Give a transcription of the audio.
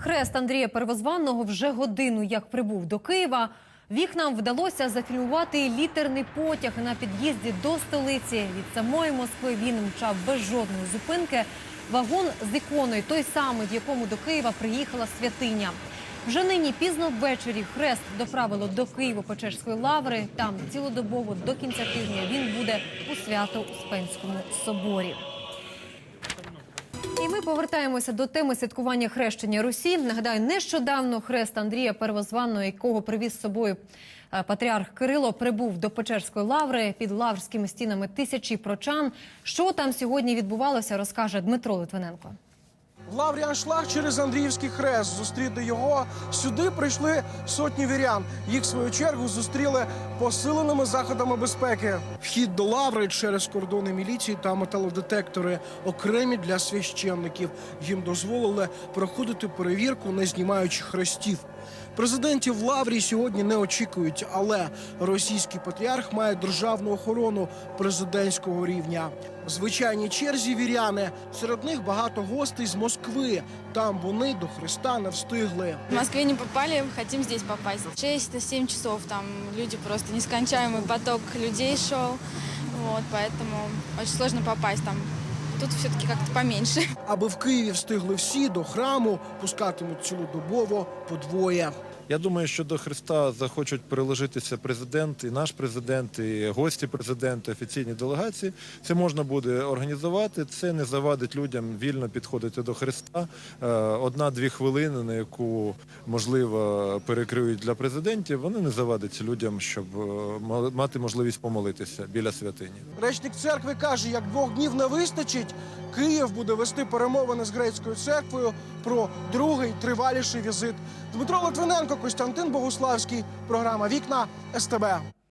Хрест Андрія Первозванного вже годину як прибув до Києва. Вікнам вдалося зафільмувати літерний потяг на під'їзді до столиці. Від самої Москви він мчав без жодної зупинки. Вагон з іконою, той самий, в якому до Києва приїхала святиня. Вже нині пізно ввечері хрест доправило до Києво-Печерської лаври. Там цілодобово до кінця тижня він буде у свято-успенському соборі. Ми повертаємося до теми святкування хрещення Русі. Нагадаю, нещодавно хрест Андрія Первозванного, якого привіз з собою е, патріарх Кирило, прибув до Печерської лаври під лаврськими стінами тисячі прочан. Що там сьогодні відбувалося, розкаже Дмитро Литвиненко. В лаврі аншлаг через Андріївський хрест. Зустріти його сюди прийшли сотні вірян. Їх в свою чергу зустріли посиленими заходами безпеки. Вхід до лаври через кордони міліції та металодетектори окремі для священників. Їм дозволили проходити перевірку, не знімаючи хрестів. Президентів лаврі сьогодні не очікують, але російський патріарх має державну охорону президентського рівня. В звичайній черзі віряни. Серед них багато гостей з Москви. Там вони до Христа не встигли. В Москві не попали, хочемо здесь попасть. 6-7 часов там люди просто нескончаемый поток людей шел. Вот, поэтому очень сложно попасть там. Тут все-таки как-то поменьше. Аби в Києві встигли всі до храму, пускатимуть цілодобово по двоє. Я думаю, що до Христа захочуть приложитися президент, і наш президент, і гості президента, офіційні делегації. Це можна буде організувати. Це не завадить людям вільно підходити до Христа. Е, Одна-дві хвилини, на яку можливо перекриють для президентів, вони не завадять людям, щоб е, ма- мати можливість помолитися біля святині. Речник церкви каже, як двох днів не вистачить, Київ буде вести перемовини з грецькою церквою про другий триваліший візит. Дмитро Литвиненко, Костянтин Богуславський. Програма Вікна СТБ.